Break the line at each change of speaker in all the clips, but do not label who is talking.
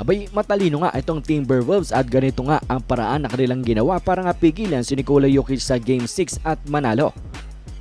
Abay, matalino nga itong Timberwolves at ganito nga ang paraan na kanilang ginawa para nga pigilan si Nikola Jokic sa Game 6 at manalo.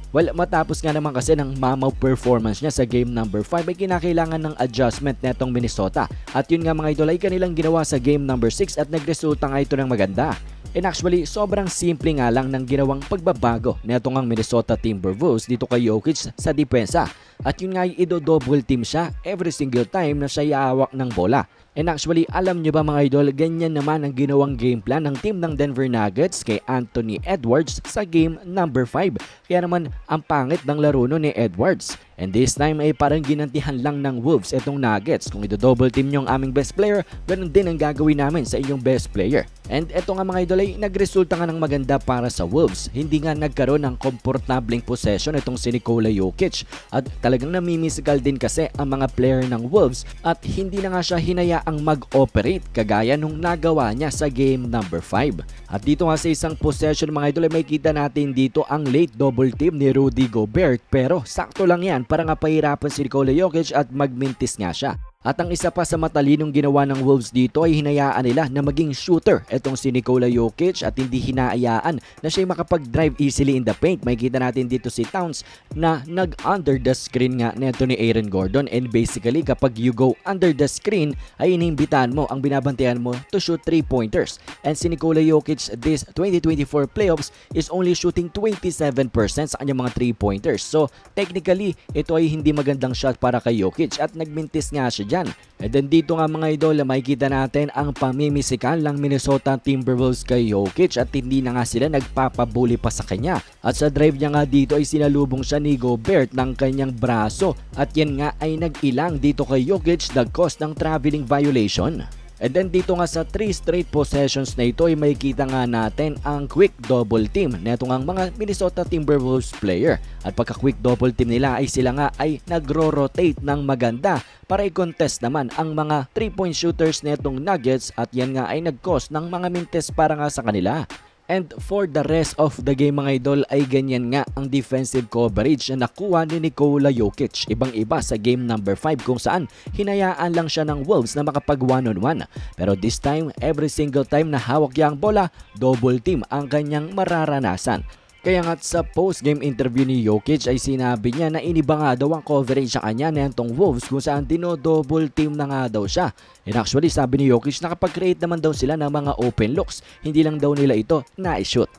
Well, matapos nga naman kasi ng mamaw performance niya sa game number 5 ay kinakailangan ng adjustment netong Minnesota. At yun nga mga idol ay kanilang ginawa sa game number 6 at nagresulta nga ito ng maganda. And actually, sobrang simple nga lang ng ginawang pagbabago netong ang Minnesota Timberwolves dito kay Jokic sa depensa. At yun nga ay ido-double team siya every single time na siya iawak ng bola. And actually, alam nyo ba mga idol, ganyan naman ang ginawang game plan ng team ng Denver Nuggets kay Anthony Edwards sa game number 5. Kaya naman, ang pangit ng laro nun ni Edwards. And this time ay parang ginantihan lang ng Wolves itong Nuggets. Kung ido-double team nyo ang aming best player, ganun din ang gagawin namin sa inyong best player. And eto nga mga idol ay nagresulta nga ng maganda para sa Wolves. Hindi nga nagkaroon ng komportableng possession itong si Nikola Jokic. At talagang namimisikal din kasi ang mga player ng Wolves at hindi na nga siya hinayaang mag-operate kagaya nung nagawa niya sa game number 5. At dito nga sa isang possession mga idol ay may kita natin dito ang late double team ni Rudy Gobert pero sakto lang yan para nga pahirapan si Nikola Jokic at magmintis nga siya. At ang isa pa sa matalinong ginawa ng Wolves dito ay hinayaan nila na maging shooter itong si Nikola Jokic at hindi hinayaan na siya makapag-drive easily in the paint. May kita natin dito si Towns na nag-under the screen nga neto ni Aaron Gordon and basically kapag you go under the screen ay inimbitahan mo ang binabantayan mo to shoot 3-pointers. And si Nikola Jokic this 2024 playoffs is only shooting 27% sa kanyang mga 3-pointers. So technically ito ay hindi magandang shot para kay Jokic at nagmintis nga siya dyan. And then dito nga mga idol, makikita natin ang pamimisikan lang Minnesota Timberwolves kay Jokic at hindi na nga sila nagpapabuli pa sa kanya. At sa drive niya nga dito ay sinalubong siya ni Gobert ng kanyang braso at yan nga ay nag-ilang dito kay Jokic nag-cause ng traveling violation. And then dito nga sa 3 straight possessions na ito ay makikita nga natin ang quick double team neto nga ang mga Minnesota Timberwolves player. At pagka quick double team nila ay sila nga ay nagro-rotate ng maganda para i-contest naman ang mga 3-point shooters netong Nuggets at yan nga ay nag-cause ng mga mintes para nga sa kanila. And for the rest of the game mga idol ay ganyan nga ang defensive coverage na nakuha ni Nikola Jokic. Ibang iba sa game number 5 kung saan hinayaan lang siya ng Wolves na makapag one on one. Pero this time, every single time na hawak niya ang bola, double team ang kanyang mararanasan. Kaya nga sa post-game interview ni Jokic ay sinabi niya na iniba nga daw ang coverage sa kanya na itong Wolves kung saan dino-double team na nga daw siya. And actually sabi ni Jokic nakapag-create naman daw sila ng mga open looks, hindi lang daw nila ito na-shoot.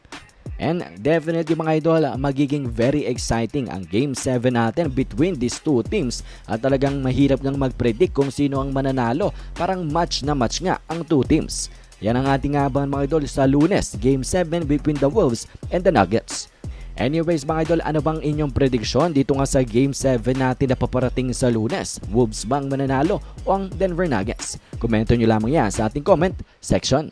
And definitely mga idol, magiging very exciting ang Game 7 natin between these two teams at talagang mahirap nang mag-predict kung sino ang mananalo. Parang match na match nga ang two teams. Yan ang ating abangan mga idol sa lunes, Game 7 between the Wolves and the Nuggets. Anyways mga idol, ano bang inyong prediksyon dito nga sa Game 7 natin na paparating sa lunes? Wolves bang mananalo o ang Denver Nuggets? Komento nyo lamang yan sa ating comment section.